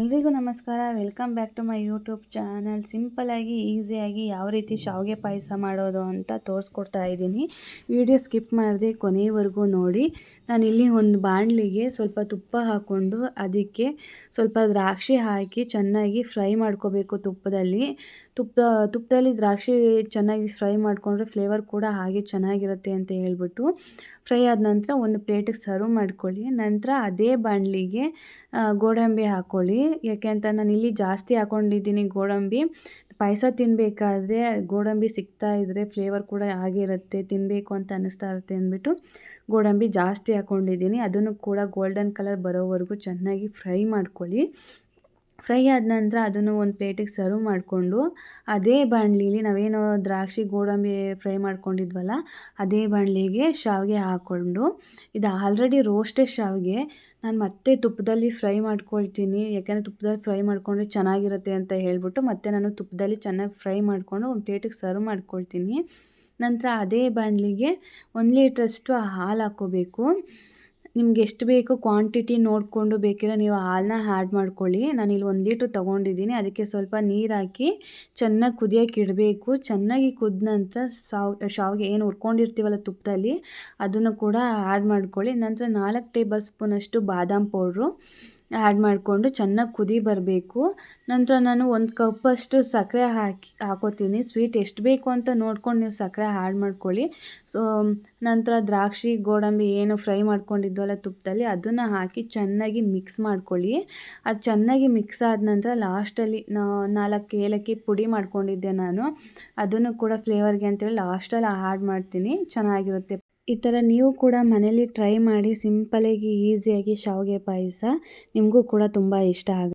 ಎಲ್ರಿಗೂ ನಮಸ್ಕಾರ. Welcome back to my YouTube channel. ಸಿಂಪಲಾಗಿ ಈಸಿಯಾಗಿ ಯಾವ ರೀತಿ ಶಾವಿಗೆ ಪಾಯಸ ಮಾಡೋದು ಅಂತ ತೋರಿಸ್ಕೊಡ್ತಾ ಇದ್ದೀನಿ. ವಿಡಿಯೋ ಸ್ಕಿಪ್ ಮಾಡದೆ ಕೊನೆಯವರೆಗೂ ನೋಡಿ. ನಾನು ಇಲ್ಲಿ ಒಂದು ಬಾಣಲಿಗೆ ಸ್ವಲ್ಪ ತುಪ್ಪ ಹಾಕ್ಕೊಂಡು ಅದಕ್ಕೆ ಸ್ವಲ್ಪ ದ್ರಾಕ್ಷಿ ಹಾಕಿ ಚೆನ್ನಾಗಿ ಫ್ರೈ ಮಾಡ್ಕೋಬೇಕು ತುಪ್ಪದಲ್ಲಿ. ತುಪ್ಪ, ತುಪ್ಪದಲ್ಲಿ ದ್ರಾಕ್ಷಿ ಚೆನ್ನಾಗಿ ಫ್ರೈ ಮಾಡಿಕೊಂಡ್ರೆ ಫ್ಲೇವರ್ ಕೂಡ ಹಾಗೆ ಚೆನ್ನಾಗಿರುತ್ತೆ ಅಂತ ಹೇಳ್ಬಿಟ್ಟು ಫ್ರೈ ಆದ ನಂತರ ಒಂದು ಪ್ಲೇಟಿಗೆ ಸರ್ವ್ ಮಾಡ್ಕೊಳ್ಳಿ. ನಂತರ ಅದೇ ಬಾಣಲಿಗೆ ಗೋಡಂಬಿ ಹಾಕ್ಕೊಳ್ಳಿ. ಯಾಕೆ ಅಂತ ನಾನು ಇಲ್ಲಿ ಜಾಸ್ತಿ ಹಾಕೊಂಡಿದ್ದೀನಿ ಗೋಡಂಬಿ. ಪಾಯಸ ತಿನ್ನಬೇಕಾದ್ರೆ ಗೋಡಂಬಿ ಸಿಗ್ತಾ ಇದ್ದರೆ ಫ್ಲೇವರ್ ಕೂಡ ಆಗಿರುತ್ತೆ ತಿನ್ನಬೇಕು ಅಂತ ಅನ್ನಿಸ್ತಾ ಇರುತ್ತೆ ಅಂದ್ಬಿಟ್ಟು ಗೋಡಂಬಿ ಜಾಸ್ತಿ ಹಾಕ್ಕೊಂಡಿದ್ದೀನಿ ಅದನ್ನು ಕೂಡ ಗೋಲ್ಡನ್ ಕಲರ್ ಬರೋವರೆಗೂ ಚೆನ್ನಾಗಿ ಫ್ರೈ ಮಾಡ್ಕೊಳ್ಳಿ. ಫ್ರೈ ಆದ ನಂತರ ಅದನ್ನು ಒಂದು ಪ್ಲೇಟಿಗೆ ಸರ್ವ್ ಮಾಡಿಕೊಂಡು ಅದೇ ಬಾಣಲಿಲಿ ನಾವೇನು ದ್ರಾಕ್ಷಿ ಗೋಡಂಬಿ ಫ್ರೈ ಮಾಡ್ಕೊಂಡಿದ್ವಲ್ಲ, ಅದೇ ಬಾಣಲಿಗೆ ಶಾವಿಗೆ ಹಾಕ್ಕೊಂಡು, ಇದು ಆಲ್ರೆಡಿ ರೋಸ್ಟೆಡ್ ಶಾವಿಗೆ, ನಾನು ಮತ್ತೆ ತುಪ್ಪದಲ್ಲಿ ಫ್ರೈ ಮಾಡ್ಕೊಳ್ತೀನಿ, ಯಾಕೆಂದರೆ ತುಪ್ಪದಲ್ಲಿ ಫ್ರೈ ಮಾಡಿಕೊಂಡ್ರೆ ಚೆನ್ನಾಗಿರುತ್ತೆ ಅಂತ ಹೇಳಿಬಿಟ್ಟು ಮತ್ತೆ ನಾನು ತುಪ್ಪದಲ್ಲಿ ಚೆನ್ನಾಗಿ ಫ್ರೈ ಮಾಡಿಕೊಂಡು ಒಂದು ಪ್ಲೇಟಿಗೆ ಸರ್ವ್ ಮಾಡ್ಕೊಳ್ತೀನಿ. ನಂತರ ಅದೇ ಬಾಣಲಿಗೆ ಒಂದು ಲೀಟ್ರಷ್ಟು ಹಾಲು ಹಾಕ್ಕೋಬೇಕು. ನಿಮ್ಗೆ ಎಷ್ಟು ಬೇಕು ಕ್ವಾಂಟಿಟಿ ನೋಡಿಕೊಂಡು ಬೇಕಿರೋ ನೀವು ಹಾಲನ್ನ ಆ್ಯಡ್ ಮಾಡ್ಕೊಳ್ಳಿ. ಇಲ್ಲಿ ಒಂದು ಲೀಟ್ರ್ ತೊಗೊಂಡಿದ್ದೀನಿ. ಅದಕ್ಕೆ ಸ್ವಲ್ಪ ನೀರು ಹಾಕಿ ಚೆನ್ನಾಗಿ ಕುದಿಯೋಕೆ ಇಡಬೇಕು. ಚೆನ್ನಾಗಿ ಕುದ್ದ ನಂತರ ಸಾವ್, ಶಾವಿಗೆ ಏನು ಹುರ್ಕೊಂಡಿರ್ತೀವಲ್ಲ ತುಪ್ಪದಲ್ಲಿ ಅದನ್ನು ಕೂಡ ಆ್ಯಡ್ ಮಾಡ್ಕೊಳ್ಳಿ. ನಂತರ ನಾಲ್ಕು ಟೇಬಲ್ ಸ್ಪೂನಷ್ಟು ಬಾದಾಮ್ ಪೌಡ್ರು ಆ್ಯಡ್ ಮಾಡಿಕೊಂಡು ಚೆನ್ನಾಗಿ ಕುದಿ ಬರಬೇಕು. ನಂತರ ನಾನು ಒಂದು ಕಪ್ಪಷ್ಟು ಸಕ್ಕರೆ ಹಾಕಿ, ಹಾಕೋತೀನಿ. ಸ್ವೀಟ್ ಎಷ್ಟು ಬೇಕು ಅಂತ ನೋಡ್ಕೊಂಡು ನೀವು ಸಕ್ಕರೆ ಆ್ಯಡ್ ಮಾಡ್ಕೊಳ್ಳಿ. ಸೊ ನಂತರ ದ್ರಾಕ್ಷಿ, ಗೋಡಂಬಿ ಏನು ಫ್ರೈ ಮಾಡ್ಕೊಂಡಿದ್ವಲ್ಲ ತುಪ್ಪದಲ್ಲಿ, ಅದನ್ನು ಹಾಕಿ ಚೆನ್ನಾಗಿ ಮಿಕ್ಸ್ ಮಾಡ್ಕೊಳ್ಳಿ. ಅದು ಚೆನ್ನಾಗಿ ಮಿಕ್ಸ್ ಆದ ನಂತರ ಲಾಸ್ಟಲ್ಲಿ ನಾಲ್ಕು ಏಲಕ್ಕಿ ಪುಡಿ ಮಾಡ್ಕೊಂಡಿದ್ದೆ ನಾನು. ಅದನ್ನು ಕೂಡ ಫ್ಲೇವರ್ಗೆ ಅಂತೇಳಿ ಲಾಸ್ಟಲ್ಲಿ ಆ್ಯಡ್ ಮಾಡ್ತೀನಿ. ಚೆನ್ನಾಗಿರುತ್ತೆ. ಈ ಥರ ನೀವು ಕೂಡ ಮನೇಲಿ ಟ್ರೈ ಮಾಡಿ ಸಿಂಪಲಾಗಿ ಈಸಿಯಾಗಿ ಶಾವಿಗೆ ಪಾಯಸ ನಿಮಗೂ ಕೂಡ ತುಂಬ ಇಷ್ಟ ಆಗುತ್ತೆ.